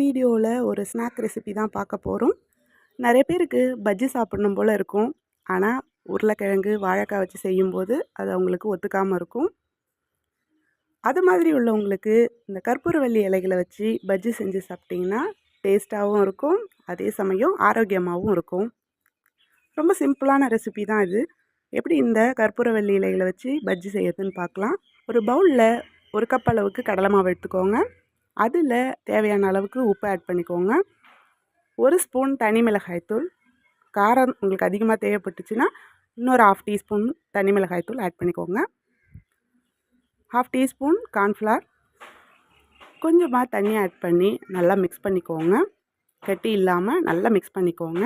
வீடியோவில் ஒரு snack recipe தான் பார்க்க போகிறோம் நிறைய பேருக்கு பஜ்ஜி சாப்பிடணும் போல் இருக்கும். ஆனால் உருளைக்கிழங்கு வாழைக்காய் வச்சு செய்யும்போது அது அவங்களுக்கு ஒத்துக்காமல் இருக்கும். அது மாதிரி உள்ளவங்களுக்கு இந்த கற்பூரவள்ளி இலைகளை வச்சு பஜ்ஜி செஞ்சு சாப்பிட்டிங்கன்னா டேஸ்ட்டாகவும் இருக்கும். அதே சமயம் ஆரோக்கியமாகவும் இருக்கும். ரொம்ப சிம்பிளான ரெசிபி தான் இது. எப்படி இந்த கற்பூரவள்ளி இலைகளை வச்சு பஜ்ஜி செய்யறதுன்னு பார்க்கலாம். ஒரு பவுலில் ஒரு கப் அளவுக்கு கடலை மாவு எடுத்துக்கோங்க. அதில் தேவையான அளவுக்கு உப்பு ஆட் பண்ணிக்கோங்க. ஒரு ஸ்பூன் தனி மிளகாய்த்தூள் காரம் உங்களுக்கு அதிகமாக தேவைப்பட்டுச்சுன்னா இன்னொரு ஆஃப் டீஸ்பூன் தனி மிளகாய்த்தூள் ஆட் பண்ணிக்கோங்க. ஹாஃப் டீஸ்பூன் கார்ன்ஃப்ளவர் கொஞ்சமாக தண்ணி ஆட் பண்ணி நல்லா மிக்ஸ் பண்ணிக்கோங்க. கட்டி இல்லாமல் நல்லா மிக்ஸ் பண்ணிக்கோங்க.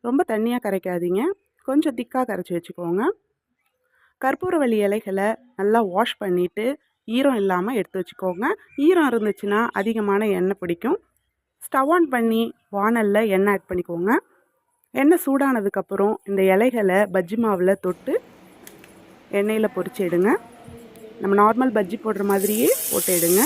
ரொம்ப தண்ணியாக கரைக்காதீங்க. கொஞ்சம் திக்காக கரைச்சி வச்சுக்கோங்க. கற்பூரவள்ளி இலைகளை நல்லா வாஷ் பண்ணிவிட்டு ஈரம் இல்லாமல் எடுத்து வச்சுக்கோங்க. ஈரம் இருந்துச்சுன்னா அதிகமான எண்ணெய் பிடிக்கும். ஸ்டவ் ஆன் பண்ணி வானலில் எண்ணெய் ஆட் பண்ணிக்கோங்க. எண்ணெய் சூடானதுக்கப்புறம் இந்த இலைகளை பஜ்ஜி மாவில் தொட்டு எண்ணெயில் பொரிச்சு எடுங்க. நம்ம நார்மல் பஜ்ஜி போடுற மாதிரியே போட்டு எடுங்க.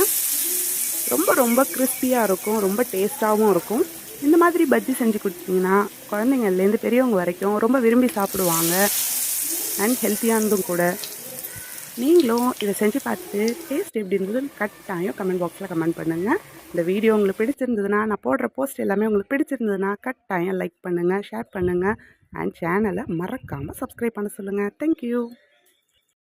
ரொம்ப ரொம்ப கிறிஸ்பியாக இருக்கும். ரொம்ப டேஸ்ட்டாகவும் இருக்கும். இந்த மாதிரி பஜ்ஜி செஞ்சு கொடுத்தீங்கன்னா குழந்தைங்கள்லேருந்து பெரியவங்க வரைக்கும் ரொம்ப விரும்பி சாப்பிடுவாங்க. அண்ட் ஹெல்த்தியானதும் கூட. நீங்களும் இதை செஞ்சு பார்த்துட்டு டேஸ்ட் எப்படி இருந்ததுன்னு கட்டாயம் கமெண்ட் பாக்ஸில் கமெண்ட் பண்ணுங்கள் இந்த வீடியோ உங்களுக்கு பிடிச்சிருந்ததுன்னா நான் போடுற போஸ்ட் எல்லாமே உங்களுக்கு பிடிச்சிருந்ததுன்னா கட்டாயம் லைக் பண்ணுங்கள் ஷேர் பண்ணுங்கள் அண்ட் சேனலை மறக்காமல் சப்ஸ்கிரைப் பண்ண சொல்லுங்கள் தேங்க்யூ